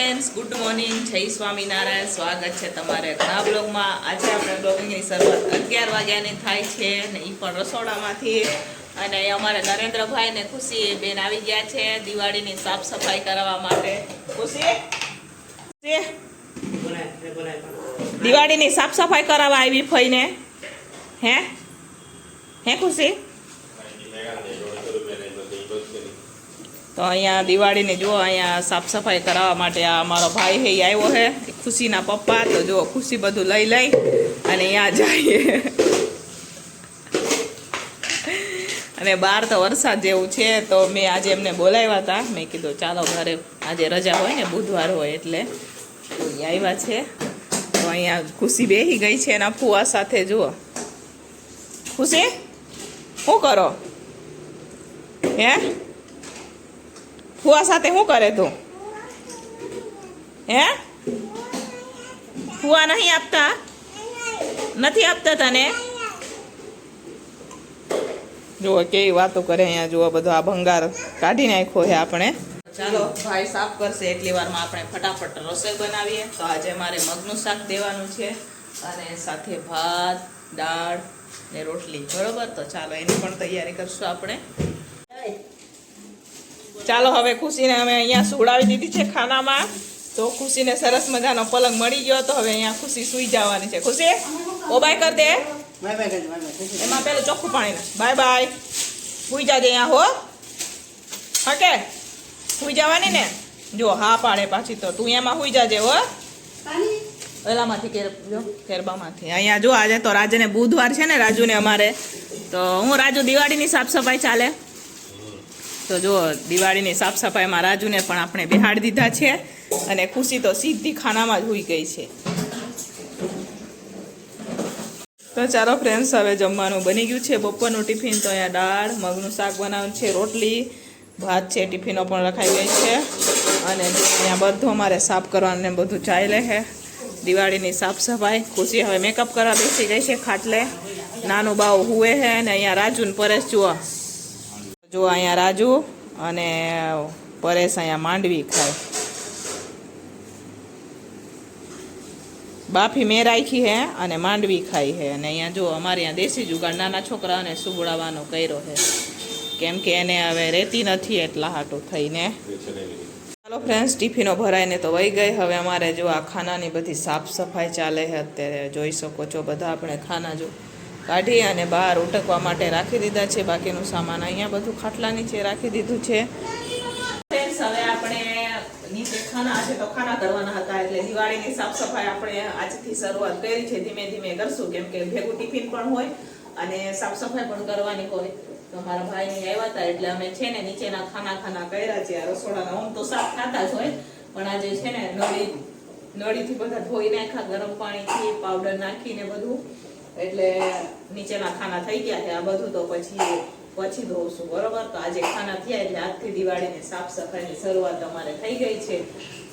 Friends good morning જય સ્વામિનારાયણ. સ્વાગત છે તમારે ઘણા બ્લોગમાં. આજે આપણે બ્લોગિંગની શરૂઆત અગિયાર વાગ્યાની થાય છે ને એ પણ રસોડામાંથી. અને અમારે નરેન્દ્રભાઈ ને ખુશી બેન આવી ગયા છે દિવાળીની સાફ સફાઈ કરાવવા માટે. ખુશી? દિવાળીની સાફ સફાઈ કરાવવા આવી ફઈને. હે? હે ખુશી? તો અહીંયા દિવાળીની જુઓ, અહીંયા સાફ સફાઈ કરાવવા માટે આ અમારો ભાઈ હે આવ્યો હે, ખુશીના પપ્પા. તો જુઓ, ખુશી બધું લઈ લઈ અને અહીંયા જઈએ. અને બહાર તો વરસાદ જેવું છે, તો મેં આજે એમને બોલાવ્યા હતા. મેં કીધું, ચાલો ઘરે આજે રજા હોય ને, બુધવાર હોય એટલે. આવ્યા છે. તો અહીંયા ખુશી બેસી ગઈ છે એના ફુવા સાથે જુઓ. ખુશી, શું કરો? હે? ફુવા સાથે શું કરે તું? હે? ફુવા નહીં આપતા? નથી આપતા તને? જુઓ કેવી વાતો કરે અહીંયા, જુઓ બધો આ ભંગાર કાઢી નાખ્યો છે આપણે. ચાલો, ભાઈ સાફ કરશે. એટલી વારમાં આપણે ફટાફટ રસોઈ બનાવીએ. તો આજે મારે મગનું શાક દેવાનું છે અને સાથે ભાત, દાળ ને રોટલી. બરોબર? તો ચાલો, એની પણ તૈયારી કરશું આપણે. ચાલો હવે ખુશીને અમે અહીંયા સુવડાવી દીધી છે ખાનામાં. તો ખુશીને સરસ મજાનો પલંગ મળી ગયો તો હવે અહીંયા ખુશી સુઈ જવાની છે. ખુશી ઓ બાય કર દે. એમાં પેલું ચોખ્ખું પાણી ના બાય બાય. સુઈ જાજે અહીંયા હો. ઓકે સુઈ જવાની ને? જો હા પાડે પાછી તો. તું એમાં સુઈ જાજે હો. ઓલામાંથી કેર જો કેરબામાંથી અહીંયા જો આજે તો રાજને બુધવાર છે ને રાજુને અમારે. તો હું રાજુ દિવાળીની સાફ સફાઈ ચાલે? તો જો દિવાળીની સાફ સફાઈમાં રાજુને પણ આપણે બેહાડી દીધા છે અને ખુશી તો સીધી ખાનામાં જ હોઈ ગઈ છે. તો ચાલો ફ્રેન્ડ્સ હવે જમવાનું બની ગયું છે. બપોરનું ટિફિન તો અહીંયા દાળ, મગનું શાક બનાવવાનું છે, રોટલી, ભાત છે, ટિફિનો પણ રખાઈ ગઈ છે. અને અહીંયા બધું અમારે સાફ કરવાનું ને બધું ચાલે છે. દિવાળીની સાફ સફાઈ ખુશી હવે મેકઅપ કરવા બેસી ગઈ છે ખાટલે. નાનું બાવ હુએ છે અને અહીંયા રાજુ ને પરેશ જુઓ. જો અહીંયા રાજુ અને પરેશ અહીંયા માંડવી ખાય. બાફી મેં રાખી હે અને માંડવી ખાઈ હે. અને અહીંયા જો અમારે અહીંયા દેશી જુગાડ, નાના છોકરાઓને સુગડાવવાનો કર્યો છે કેમ કે એને હવે રહેતી નથી એટલા હાટું થઈને. ચાલો ફ્રેન્ડ્સ ટિફિનો ભરાઈને તો વહી ગઈ. હવે અમારે જો આ ખાનાની બધી સાફ સફાઈ ચાલે છે અત્યારે જોઈ શકો છો બધા આપણે ખાના જો કાઢી અને બહાર ઉટકવા માટે રાખી દીધા છે. બાકીનું સામાન અહીંયા બધું ખાટલા નીચે રાખી દીધું છે. હવે આપણે નીચે ખાના, આજે તો ખાના કરવાના હતા એટલે દિવાળીની સાફ સફાઈ આપણે આજથી શરૂઆત કરી છે. ધીમે ધીમે કરશું, કેમ કે ભેગું ટિફિન પણ હોય અને સાફ સફાઈ પણ કરવાની હોય. તો મારા ભાઈને આવ્યા હતા એટલે અમે છે ને નીચેના ખાના ખાના કર્યા છે. રસોડાના હું તો સાફ થતા જ હોય, પણ આજે છે ને નળી, નળીથી બધા ધોઈ નાખ્યા, ગરમ પાણીથી પાવડર નાખીને બધું. એટલે નીચેના ખાના થઈ ગયા છે. આ બધું તો પછી પછી ધોશું બરોબર? તો આજે ખાના થયા એટલે આજથી દિવાળીની સાફ સફાઈની શરૂઆત અમારે થઈ ગઈ છે.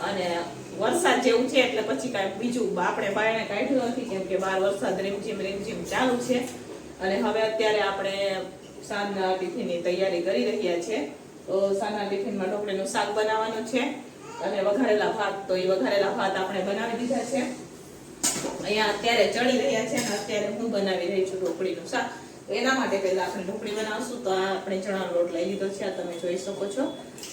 અને વરસાદ જેવું છે એટલે પછી કાંઈ બીજું આપણે બાયણે કાઢ્યું નથી, કેમ કે બહાર વરસાદ રીમઝીમ રીમઝીમ ચાલુ છે. અને હવે અત્યારે આપણે સાંજના ટિફિનની તૈયારી કરી રહ્યા છે. તો સાંજના ટિફિનમાં ઢોકળીનું શાક બનાવવાનું છે. અને વઘારેલા ભાત, તો એ વઘારેલા ભાત આપણે બનાવી દીધા છે. અહીંયા અત્યારે ચડી રહ્યા છે અત્યારે હું બનાવી રહી છું ઢોકળીનું શાક. તો એના માટે પહેલાં આપણે ઢોકળી બનાવશું. તો આ આપણે ચણાનો લોટ લઈ લીધો છે. આ તમે જોઈ શકો છો.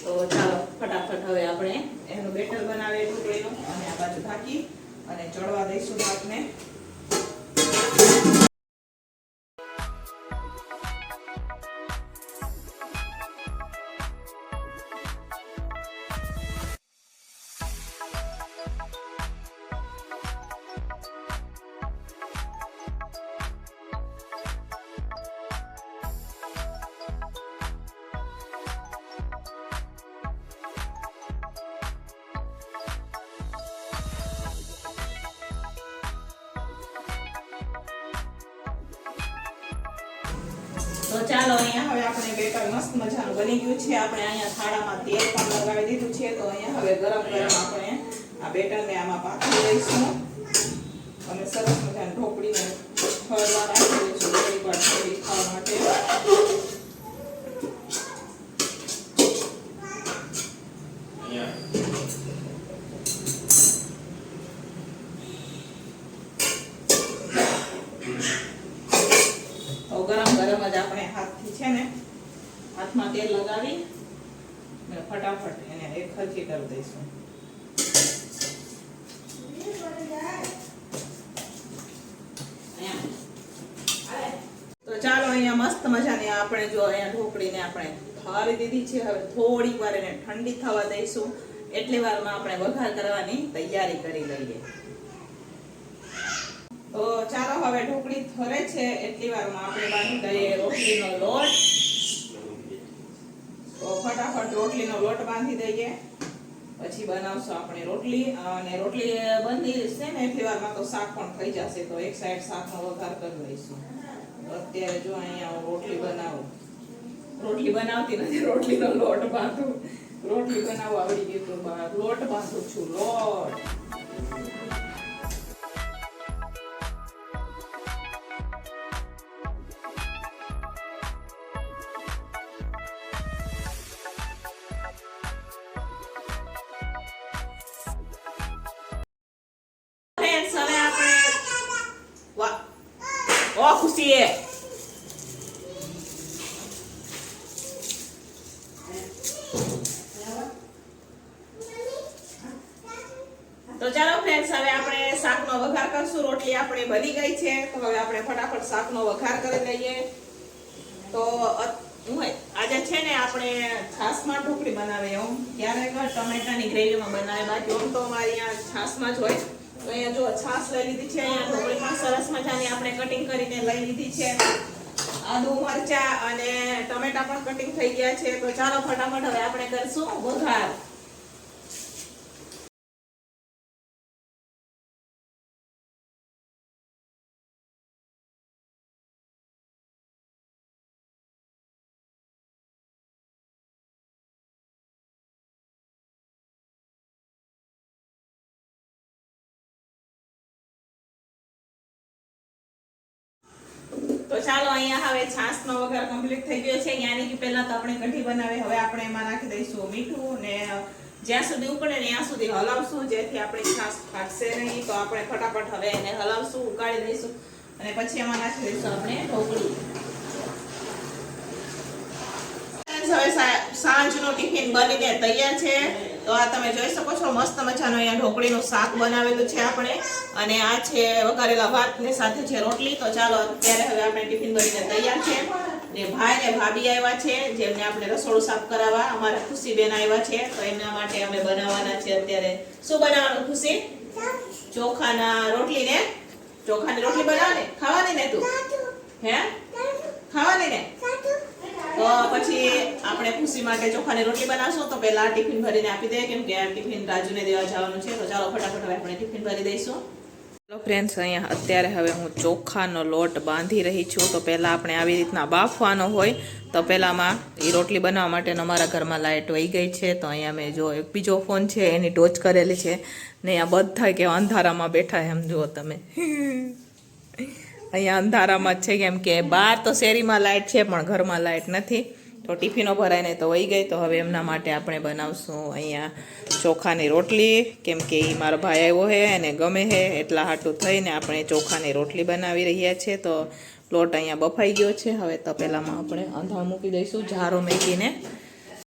તો ચાલો, ફટાફટ હવે આપણે એનું બેટર બનાવીએ ઢોકળીનું. અને આ બાજુ ઢાંકી અને ચડવા દઈશું ભાતને તો ચાલો અહીંયા હવે આપણે બેટર મસ્ત મજાનું બની ગયું છે. આપણે અહીંયા થાળામાં તેલ પણ લગાવી દીધું છે. તો અહીંયા હવે ગરમ ગરમ આપણે આ બેટરને આમાં પાકી દઈશું અને સરસ મજાની ઢોકળીને ફરવા રાખી દઈશું થોડી ખાવા માટે. બનાવી ને ફટાફટ એને એક ખર્ચી કરી દઈશું. તો ચાલો અહીંયા મસ્ત મજાની આપણે જો અહીંયા ઢોકળીને આપણે ઠારી દીધી છે. હવે થોડીક વાર એને ઠંડી થવા દઈશું. એટલી વારમાં આપણે વઘાર કરવાની તૈયારી કરી લઈએ. તો ચાલો હવે ઢોકળી થરે છે. એટલી વારમાં આપણે બાંધી દઈએ રોટલીનો લોટ. ફટાફટ રોટલીનો લોટ બાંધી દઈએ. પછી બનાવશું આપણે રોટલી. અને રોટલી બંધી જશે ને એટલી વારમાં તો શાક પણ થઈ જશે. તો એક સાઈડ શાકનો વઘાર કરી લઈશું. અત્યારે જો અહીંયા રોટલી બનાવું. રોટલી બનાવતી નથી, રોટલીનો લોટ બાંધું. રોટલી બનાવવા આવડી ગયું તો લોટ બાંધું છું, લોટ. ઓ ખુશી તો ચાલો ફ્રેન્ડ્સ હવે આપણે શાકનો વઘાર કરશું. રોટલી આપણે બની ગઈ છે. તો હવે આપણે ફટાફટ શાકનો વઘાર કરી લઈએ. તો આજે છે ને આપણે છાશમાં ઢોકળી બનાવે એમ ક્યારેક ટમેટાની ગ્રેવીમાં બનાવે બાકી આમ તો અમારે અહીંયા છાશમાં જ હોય. અહીંયા જો છાશ લઈ લીધી છે, અહીંયા ઢોકળી પણ સરસ મજાની આપણે કટિંગ કરીને લઈ લીધી છે. આદુ, મરચા અને ટમેટા પણ કટિંગ થઈ ગયા છે. તો ચાલો ફટાફટ હવે આપણે કરશું વઘાર તો ચાલો અહીંયા હવે છાશનો વઘાર કમ્પ્લીટ થઈ ગયો છે. યાની કે પહેલા તો આપણે કઢી બનાવી, હવે આપણે એમાં નાખી દઈશું મીઠું ને જ્યાં સુધી ઉકળે ત્યાં સુધી હલાવશું. જેથી આપણી છાશ ફાટશે નહીં, તો આપણે ફટાફટ હવે એને હલાવશું, ઉકાળી દઈશું અને પછી એમાં નાખી દઈશું આપણે ઢોકળી. હવે સાંજનો ટિફિન બનીને તૈયાર છે. તો આ તમે જોઈ શકો છો, મસ્ત મજાનું અહીંયા ઢોકળીનું શાક બનાવેલું છે આપણે. અને આ છે વઘારેલા ભાતની સાથે છે રોટલી. તો ચાલો, અત્યારે હવે આપણે ટિફિન ભરીને તૈયાર છે. ને ભાઈ ને ભાભી આવ્યા છે, જેમને આપણે રસોડું સાફ કરાવવા. અમારા ખુશી બેન આવ્યા છે, તો એમના માટે અમે બનાવવાના છે અત્યારે. શું બનાવવાનું ખુશી? ચોખાના રોટલી ને? ચોખાની રોટલી બનાવવાની? ખાવાની ને તું? હે? ખાવાની ને? પછી આપણે ખુશી માટે ચોખાની રોટલી બનાવશું. તો પહેલા ટિફિન ભરીને આપી દઈએ કેમ કે ટિફિન રાજુને દેવા જવાનું છે. તો ચાલો ફટાફટ હવે આપણે ટિફિન ભરી દઈશું. હેલો ફ્રેન્ડ્સ અહીંયા અત્યારે હવે હું ચોખાનો લોટ બાંધી રહી છું. તો પહેલાં આપણે આવી રીતના બાફવાનો હોય. તો પહેલાંમાં એ રોટલી બનાવવા માટેનો અમારા ઘરમાં લાઇટ વહી ગઈ છે. તો અહીંયા મેં જો એક બીજો ફોન છે, એની ટોચ કરેલી છે. ને અહીંયા બધા કે અંધારામાં બેઠા એમ જુઓ તમે. અહીંયા અંધારામાં જ છે કેમ કે બહાર તો શેરીમાં લાઇટ છે પણ ઘરમાં લાઇટ નથી. તો ટિફિનો ભરાઈને તો વહી ગઈ તો હવે એમના માટે આપણે બનાવશું અહીંયા ચોખાની રોટલી. કેમ કે એ મારો ભાઈ આવ્યો છે અને ગમે છે એટલા હાટું થઈને આપણે ચોખાની રોટલી બનાવી રહ્યા છીએ તો લોટ અહીંયા બફાઈ ગયો છે. હવે તો પહેલાંમાં આપણે અંધા મૂકી દઈશું ઝારો મેકીને.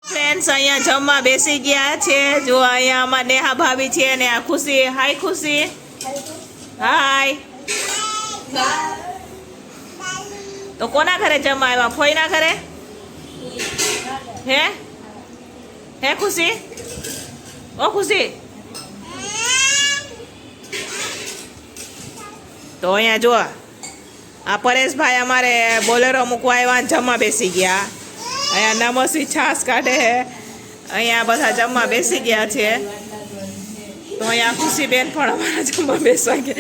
ફ્રેન્ડ્સ અહીંયા જમવા બેસી ગયા છે. જો અહીંયા અમાર નેહા ભાભી છે અને આ ખુશી હાય ખુશી. હાય તો કોના ઘરે જમવા આવ્યા? ફોઈના ઘરે? હે? હે ખુશી? ઓ ખુશી? તો અહીંયા જો આ પરેશભાઈ અમારે બોલેરો મૂકવા આવ્યા જમવા બેસી ગયા. અહીંયા નમસી છાસ કાઢે અહીંયા બધા જમવા બેસી ગયા છે. તો અહીંયા ખુશીબેન પણ અમારા જમવા બેસવા ગયા.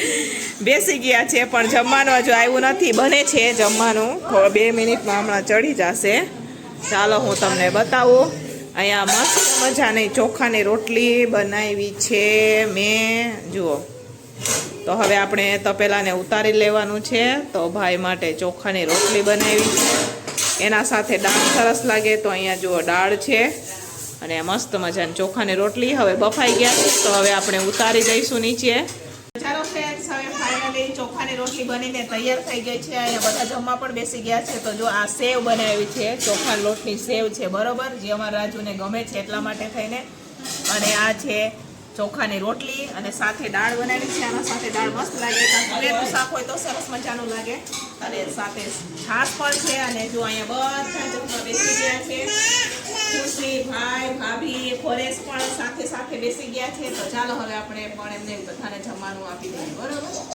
બેસી ગયા છે, પણ જમવાનું હજુ આવ્યું નથી. બને છે જમવાનું. બે મિનિટમાં હમણાં ચડી જશે. ચાલો હું તમને બતાવું. અહીંયા મસ્ત મજાની ચોખાની રોટલી બનાવી છે મેં. જુઓ. તો હવે આપણે તપેલાને ઉતારી લેવાનું છે. તો ભાઈ માટે ચોખાની રોટલી બનાવી છે. એના સાથે દાળ સરસ લાગે તો અહીંયા જુઓ, દાળ છે. અને મસ્ત મજાની ચોખાની રોટલી. હવે બફાઈ ગયા તો હવે આપણે ઉતારી દઈશું નીચે. ચાલો ફ્રેન્ડ્સ હવે ફાઇનલી ચોખાની રોટલી બનીને તૈયાર થઈ ગઈ છે. અહીંયા બધા જમવા પણ બેસી ગયા છે. તો જો આ સેવ બનાવી છે ચોખા લોટની સેવ છે, બરોબર? જે અમારા રાજુને ગમે છે એટલા માટે થઈને. અને આ છે ચોખાની રોટલી અને સાથે દાળ બનાવી છે. આના સાથે દાળ મસ્ત લાગે. તુવેરનું શાક હોય તો સરસ મજાનું લાગે. અને સાથે છાશ પણ છે. અને જો અહીંયા બધા જમવા બેસી ગયા છે. ખુશી ભાઈ, ભાભી ફોરેશ પણ સાથે સાથે બેસી ગયા છે. તો ચાલો હવે આપણે પણ એમને બધાને જમવાનું આપી દઈએ. બરોબર?